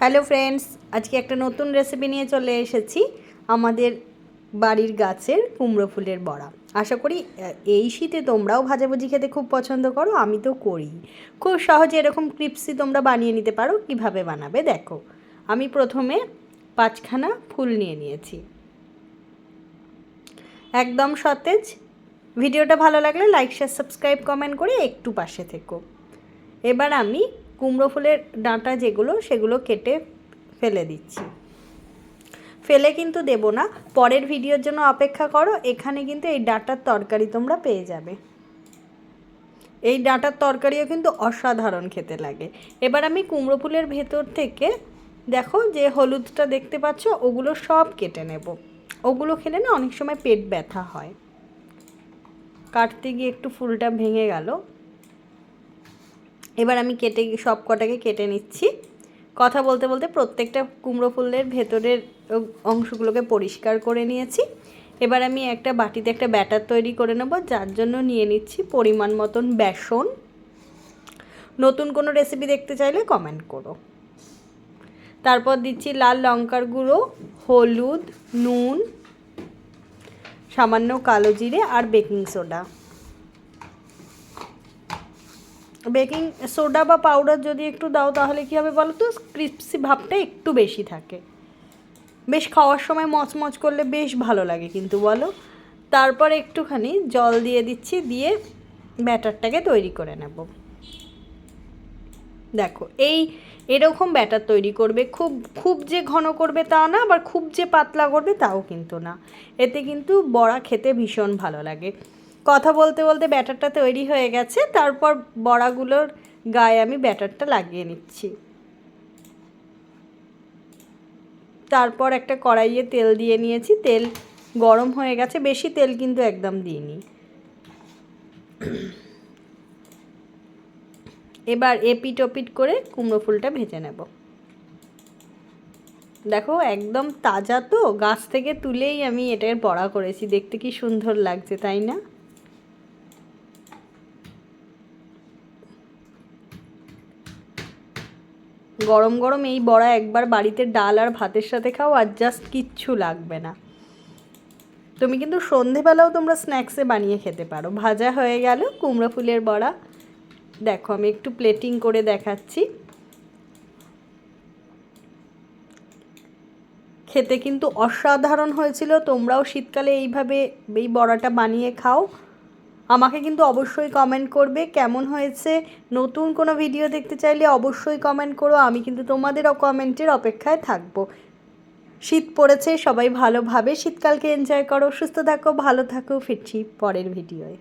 Hello friends, আজকে একটা নতুন রেসিপি নিয়ে চলে এসেছি আমাদের বাড়ির গাছের কুমড়ো ফুলের বড়া। আশা করি এই শীতে তোমরাও ভাজাভুজি খেতে খুব পছন্দ করো, আমি তো করি। খুব সহজে এরকম ক্রিপসি তোমরা বানিয়ে নিতে পারো, কীভাবে বানাবে দেখো। আমি প্রথমে পাঁচখানা ফুল নিয়ে নিয়েছি। একদম সতেজ। ভিডিওটা ভালো লাগলে লাইক শেয়ার সাবস্ক্রাইব কমেন্ট করে একটু পাশে থেকো। এবার আমি কুমড়ো ফুলের ডাঁটা যেগুলো, সেগুলো কেটে ফেলে দিচ্ছি। ফেলে কিন্তু দেব না। পরের ভিডিওর জন্য অপেক্ষা করো, এখানে কিন্তু এই ডাঁটার তরকারি তোমরা পেয়ে যাবে। এই ডাঁটার তরকারিও কিন্তু অসাধারণ খেতে লাগে। এবার আমি কুমড়ো ফুলের ভেতর থেকে, দেখো যে হলুদটা দেখতে পাচ্ছ, ওগুলো সব কেটে নেব। ওগুলো খেলে না অনেক সময় পেট ব্যথা হয়। কাটতে গিয়ে একটু ফুলটা ভেঙে গেল। এবার আমি কেটে সব কটাকে কেটে নিচ্ছি। কথা বলতে বলতে প্রত্যেকটা কুমড়ো ফুলের ভেতরের অংশগুলোকে পরিষ্কার করে নিয়েছি। এবার আমি একটা বাটিতে একটা ব্যাটার তৈরি করে নেব, যার জন্য নিয়ে নিচ্ছি পরিমাণ মতন বেসন। নতুন কোনো রেসিপি দেখতে চাইলে কমেন্ট করো। তারপর দিচ্ছি লাল লঙ্কার গুঁড়ো, হলুদ, নুন, সামান্য কালো জিরে আর বেকিং সোডা। বেকিং সোডা বা পাউডার যদি একটু দাও তাহলে কী হবে বলো তো? ক্রিপসি ভাবটা একটু বেশি থাকে। বেশ খাওয়ার সময় মচমচ করলে বেশ ভালো লাগে কিন্তু বলো। তারপর একটুখানি জল দিয়ে দিচ্ছি, দিয়ে ব্যাটারটাকে তৈরি করে নেব। দেখো, এই এরকম ব্যাটার তৈরি করবে। খুব খুব যে ঘন করবে তা না, আবার খুব যে পাতলা করবে তাও কিন্তু না। এতে কিন্তু বড়া খেতে ভীষণ ভালো লাগে। কথা বলতে বলতে ব্যাটারটা তৈরি হয়ে গেছে, তারপর বড়াগুলোর গায়ে আমি ব্যাটারটা লাগিয়ে নিচ্ছি। তারপর একটা কড়াইয়ে তেল দিয়ে নিয়েছি, তেল গরম হয়ে গেছে, বেশি তেল কিন্তু একদম দিইনি। এবার এপিট ওপিট করে কুমড়ো ফুলটা ভেজে নেব। দেখো একদম তাজা তো, গাছ থেকে তুলেই আমি এটার বড়া করেছি, দেখতে কি সুন্দর লাগছে, তাই না? গরম গরম এই বড়া একবার বাড়িতে ডাল আর ভাতের সাথে খাও আর জাস্ট কিচ্ছু লাগবে না। তুমি কিন্তু সন্ধেবেলাও তোমরা স্ন্যাক্সে বানিয়ে খেতে পারো। ভাজা হয়ে গেল কুমড়ো ফুলের বড়া। দেখো আমি একটু প্লেটিং করে দেখাচ্ছি। খেতে কিন্তু অসাধারণ হয়েছিল। তোমরাও শীতকালে এইভাবে এই বড়াটা বানিয়ে খাও। আমাকে কিন্তু অবশ্যই কমেন্ট করবে কেমন হয়েছে, নতুন কোনো ভিডিও দেখতে চাইলে অবশ্যই কমেন্ট করো, আমি কিন্তু তোমাদের কমেন্টের অপেক্ষায় থাকব। শীত পড়েছে, সবাই ভালোভাবে শীতকালকে এনজয় করো, সুস্থ থাকো, ভালো থাকো, ফিরছি পরের ভিডিওয়ে